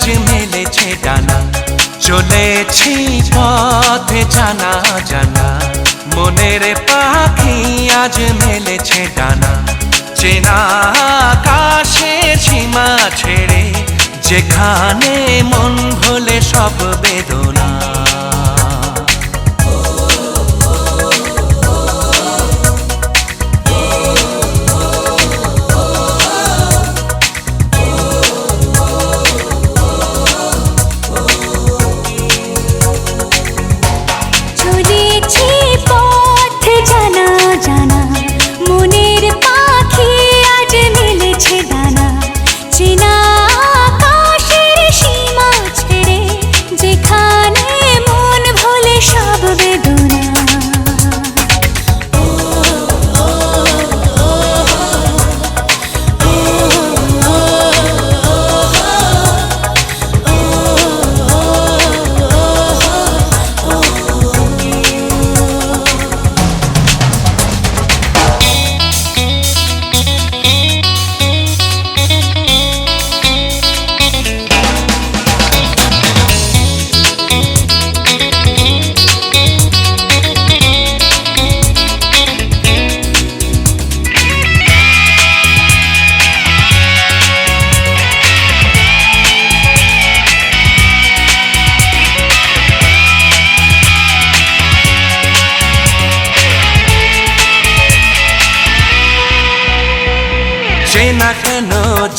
আজ মেলেছে ডানা। চলেছি পথে জানা জানা। মনের পাখি আজ মেলেছে ডানা। চেনা আকাশের সীমা ছেড়ে যেখানে মন ভোলে সব বেদনা।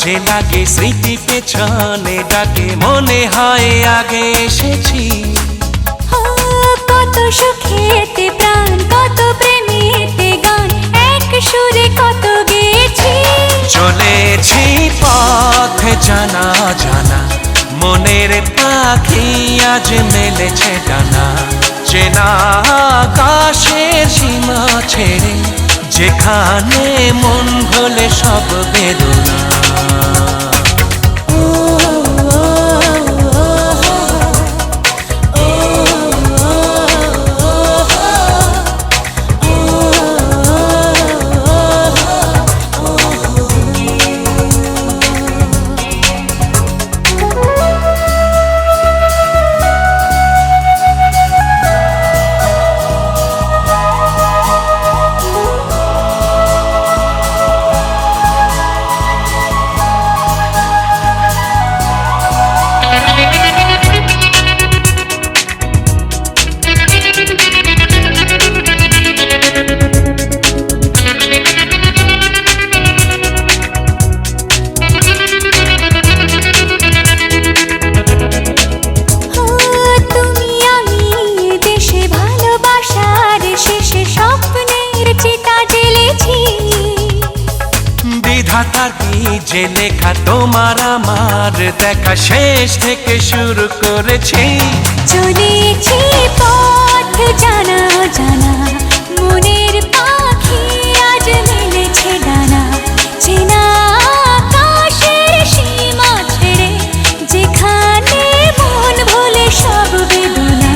যে লাগে স্মৃতি পেছনে ডাকে মনে হয় আগে এসেছি। কত সুখেতে প্রাণ কত প্রেমেতে গান এক সুরে কত গেছি চলেছি পথে জানা জানা মনের পাখি আজ মেলেছে ডানা চেনা আকাশের সীমা ছেড়ে যেখানে মন ভোলে সব বেদনা। যে লেখা তোমার আমার দেখা শেষ থেকে শুরু করেছি। চলেছি পথ জানা জানা মনের পাখি আজ মেলেছে ডানা। চেনা আকাশের সীমা ছেড়ে যেখানে মন ভোলে সব বেদনা।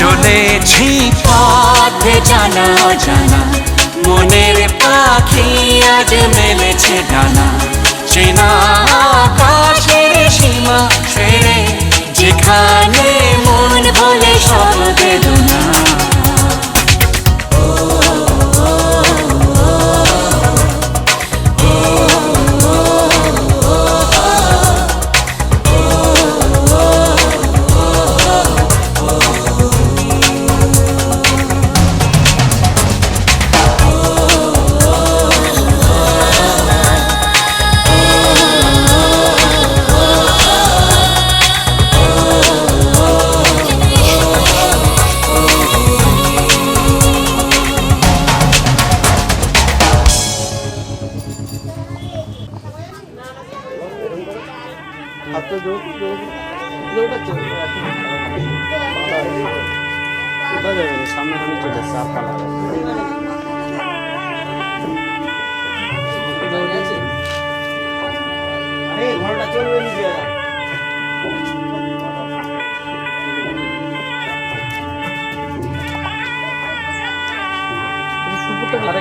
চলেছি পথে জানা জানা মনের পাখি আজ মেলেছে ডানা। চেনা আকাশের সীমা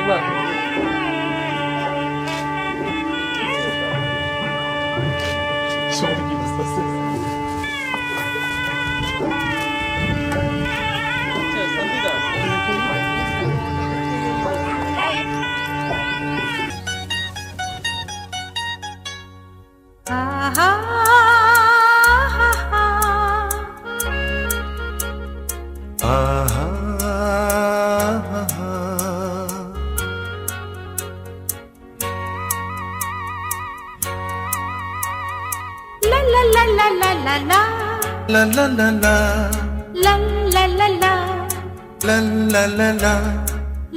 Look.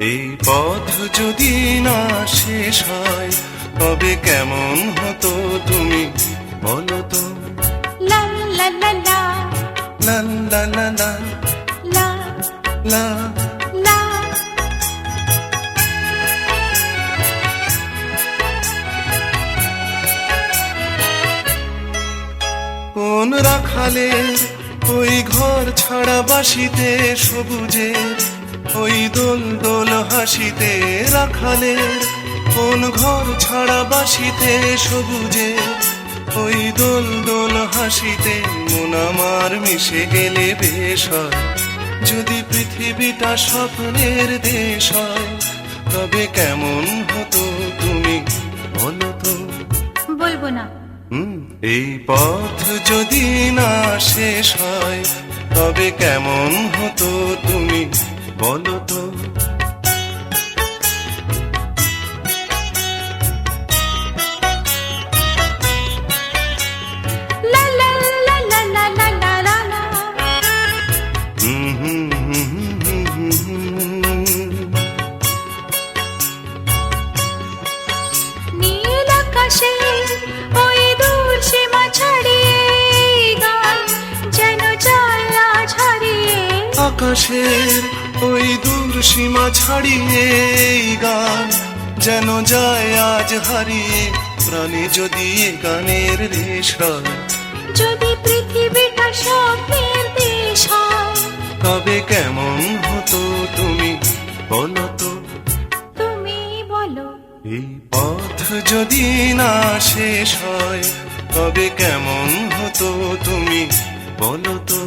এই পথ যদি না শেষ হয় তবে কেমন হতো তুমি বলো তো? লা লা লা লা। লা কোন রাখালে ওই ঘর ছাড়া বাসিতে সবুজের ওই দোল দোল হাসিতে রাখালের কোন ঘর ছাড়া বাসিতে সবুজে। ওই দোল দোল হাসিতে মন আমার মিশে গেলে বেশ হয়। যদি পৃথিবীটা স্বপ্নের দেশ হয় তবে কেমন হতো তুমি? বলো তো। বলব না। এই পথ যদি না শেষ হয় তবে কেমন হতো তুমি? বলো তো। আকাশের ওই দূর সীমা ছাড়িয়ে এই গান যেন যায় আজ হারিয়ে। প্রাণী যদি গানের রেশ যদি পৃথিবীটা স্বপ্নের দেশ তবে কেমন হতো তুমি বলো তো? তুমি বলো। এই পথ যদি না শেষ হয় তবে কেমন হতো তুমি বলো তো?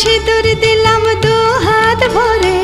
সিঁদুর দিলাম দু হাত ভরে।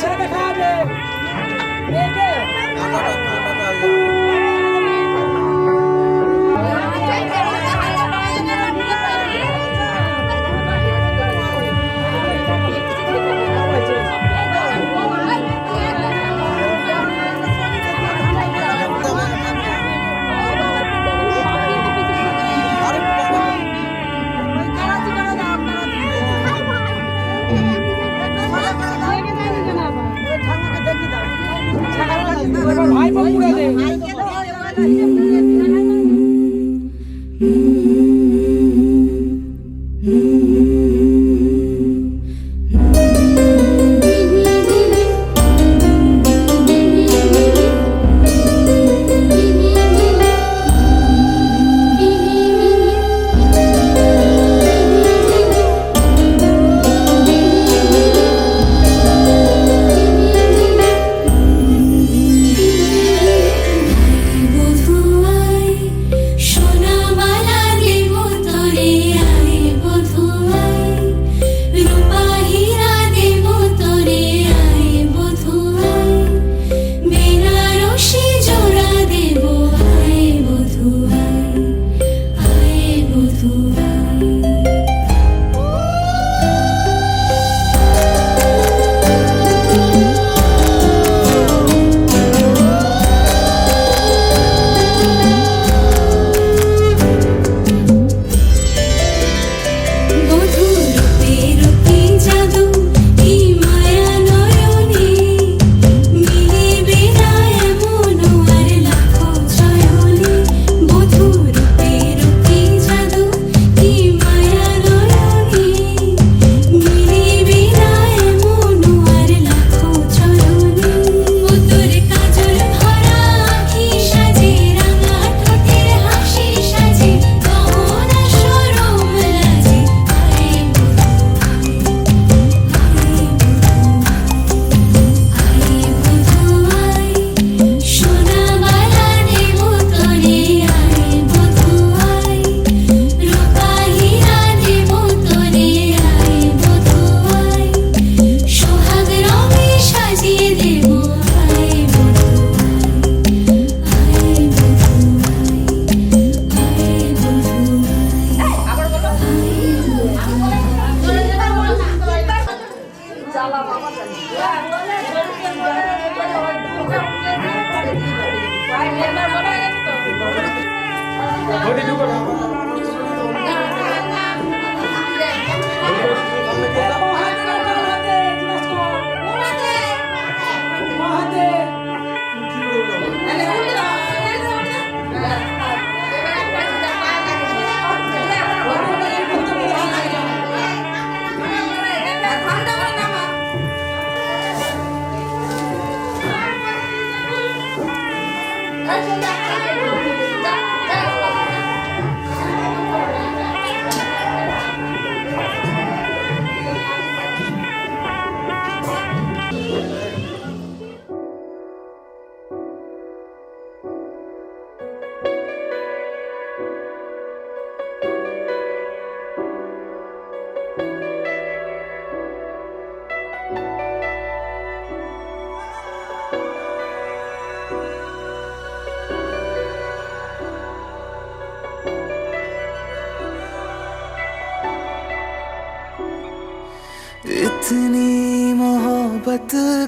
ছেলেকে খাওয়াবে।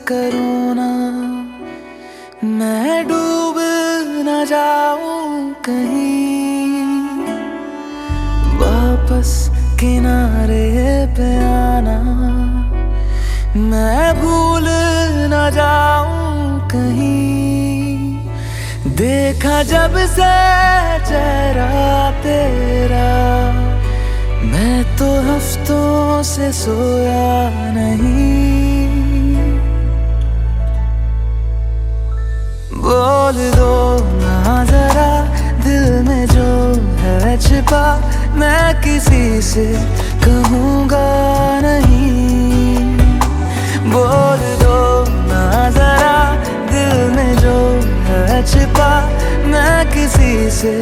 करो ना मैं डूब न जाऊँ कहीं। वापस किनारे पे आना। मैं भूल न जाऊँ कहीं। देखा जब से चेहरा तेरा। मैं तो हफ्तों से सोया नहीं। बोल दो ना जरा, दिल में जो है छिपा, मैं किसी से कहूँगा नहीं। बोल दो ना जरा, दिल में जो है छिपा, मैं किसी से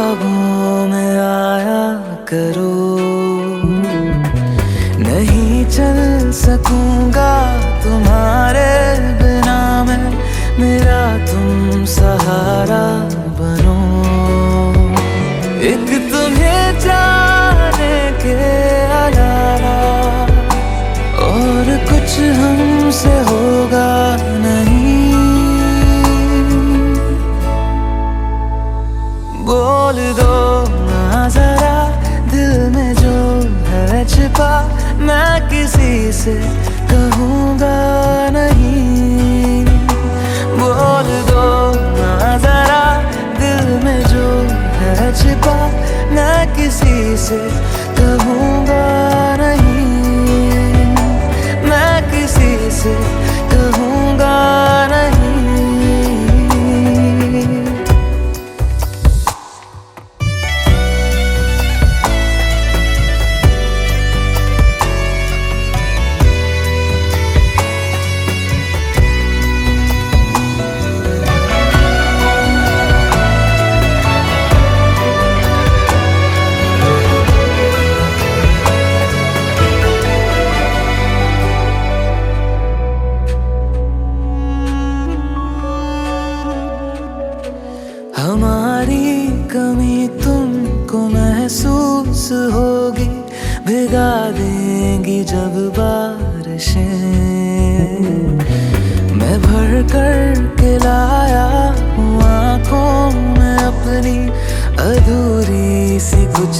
ख्वाबों में आया करो। नहीं चल सकूँगा तुम्हारे बिना मैं मेरा तुम सहारा।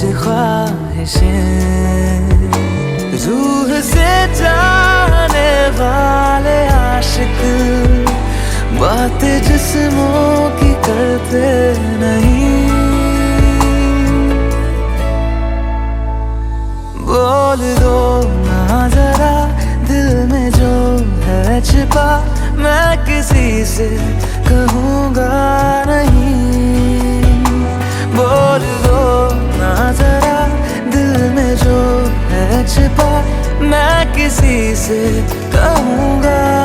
कुछ ख्वाहिशें। रूह से जाने वाले आशिक, बात जिस्मों की करते नहीं। बोल दो ना जरा, दिल में जो है छिपा, मैं किसी से कहूँगा नहीं। छिपा मैं किसी से कहूँगा।